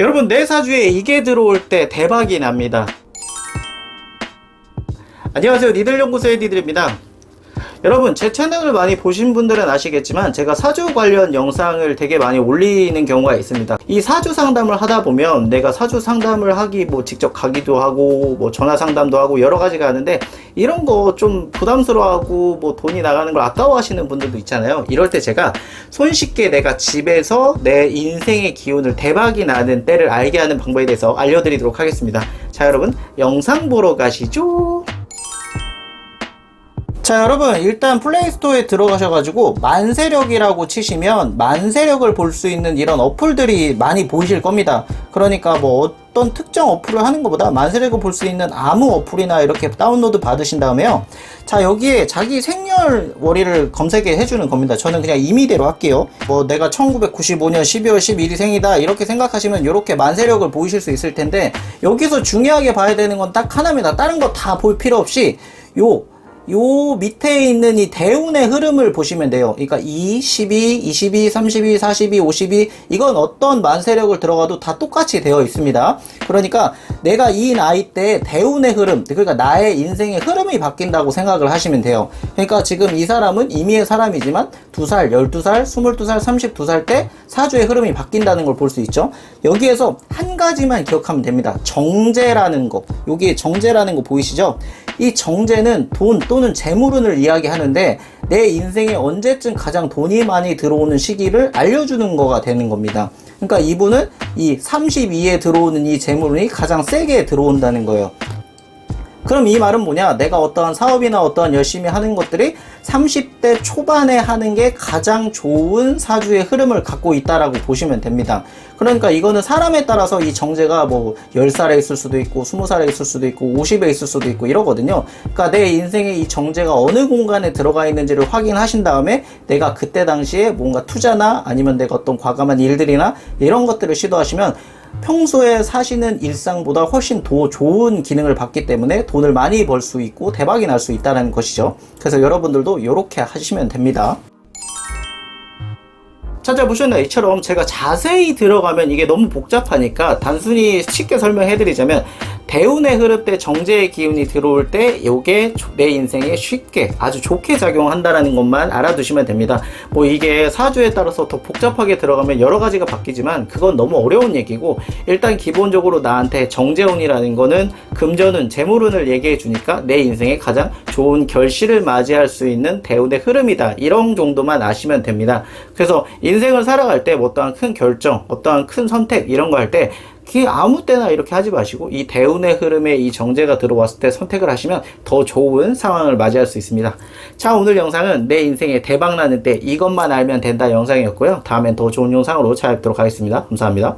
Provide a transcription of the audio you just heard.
여러분 내 사주에 이게 들어올 때 대박이 납니다. 안녕하세요 니들 연구소의 니들입니다. 여러분 제 채널을 많이 보신 분들은 아시겠지만 제가 사주 관련 영상을 되게 많이 올리는 경우가 있습니다. 이 사주 상담을 하다 보면 내가 사주 상담을 하기 뭐 직접 가기도 하고 뭐 전화 상담도 하고 여러 가지가 하는데 이런 거 좀 부담스러워하고 뭐 돈이 나가는 걸 아까워하시는 분들도 있잖아요. 이럴 때 제가 손쉽게 내가 집에서 내 인생의 기운을 대박이 나는 때를 알게 하는 방법에 대해서 알려드리도록 하겠습니다. 자 여러분 영상 보러 가시죠. 자 여러분 일단 플레이스토어에 들어가셔가지고 만세력이라고 치시면 만세력을 볼 수 있는 이런 어플들이 많이 보이실 겁니다. 그러니까 뭐 어떤 특정 어플을 하는 것보다 만세력을 볼 수 있는 아무 어플이나 이렇게 다운로드 받으신 다음에요. 자 여기에 자기 생년월일을 검색해 해주는 겁니다. 저는 그냥 임의대로 할게요. 뭐 내가 1995년 12월 12일 생이다 이렇게 생각하시면 이렇게 만세력을 보이실 수 있을 텐데 여기서 중요하게 봐야 되는 건 딱 하나입니다. 다른 거 다 볼 필요 없이 요 요 밑에 있는 이 대운의 흐름을 보시면 돼요. 그러니까 2, 12, 22, 32, 42, 52 이건 어떤 만세력을 들어가도 다 똑같이 되어 있습니다. 그러니까 내가 이 나이 때 대운의 흐름, 그러니까 나의 인생의 흐름이 바뀐다고 생각을 하시면 돼요. 그러니까 지금 이 사람은 이미의 사람이지만 2살, 12살, 22살, 32살 때 사주의 흐름이 바뀐다는 걸 볼 수 있죠. 여기에서 한 가지만 기억하면 됩니다. 정제라는 거. 여기 정제라는 거 보이시죠? 이 정제는 돈 또는 재물운을 이야기하는데 내 인생에 언제쯤 가장 돈이 많이 들어오는 시기를 알려주는 거가 되는 겁니다. 그러니까 이분은 이 32에 들어오는 이 재물운이 가장 세게 들어온다는 거예요. 그럼 이 말은 뭐냐? 내가 어떠한 사업이나 어떠한 열심히 하는 것들이 30대 초반에 하는 게 가장 좋은 사주의 흐름을 갖고 있다라고 보시면 됩니다. 그러니까 이거는 사람에 따라서 이 정제가 뭐 10살에 있을 수도 있고 20살에 있을 수도 있고 50에 있을 수도 있고 이러거든요. 그러니까 내 인생에 이 정제가 어느 공간에 들어가 있는지를 확인하신 다음에 내가 그때 당시에 뭔가 투자나 아니면 내가 어떤 과감한 일들이나 이런 것들을 시도하시면 평소에 사시는 일상보다 훨씬 더 좋은 기능을 받기 때문에 돈을 많이 벌 수 있고 대박이 날 수 있다는 것이죠. 그래서 여러분들도 이렇게 하시면 됩니다. 찾아보셨나요? 이처럼 제가 자세히 들어가면 이게 너무 복잡하니까 단순히 쉽게 설명해 드리자면 대운의 흐름 때 정제의 기운이 들어올 때 요게 내 인생에 쉽게 아주 좋게 작용한다라는 것만 알아두시면 됩니다. 뭐 이게 사주에 따라서 더 복잡하게 들어가면 여러 가지가 바뀌지만 그건 너무 어려운 얘기고 일단 기본적으로 나한테 정제운이라는 거는 금전운, 재물운을 얘기해 주니까 내 인생에 가장 좋은 결실을 맞이할 수 있는 대운의 흐름이다. 이런 정도만 아시면 됩니다. 그래서 인생을 살아갈 때 어떠한 큰 결정, 어떠한 큰 선택 이런 거 할 때 그 아무 때나 이렇게 하지 마시고 이 대운의 흐름에 이 정제가 들어왔을 때 선택을 하시면 더 좋은 상황을 맞이할 수 있습니다. 자 오늘 영상은 내 인생에 대박 나는 때 이것만 알면 된다 영상이었고요. 다음엔 더 좋은 영상으로 찾아뵙도록 하겠습니다. 감사합니다.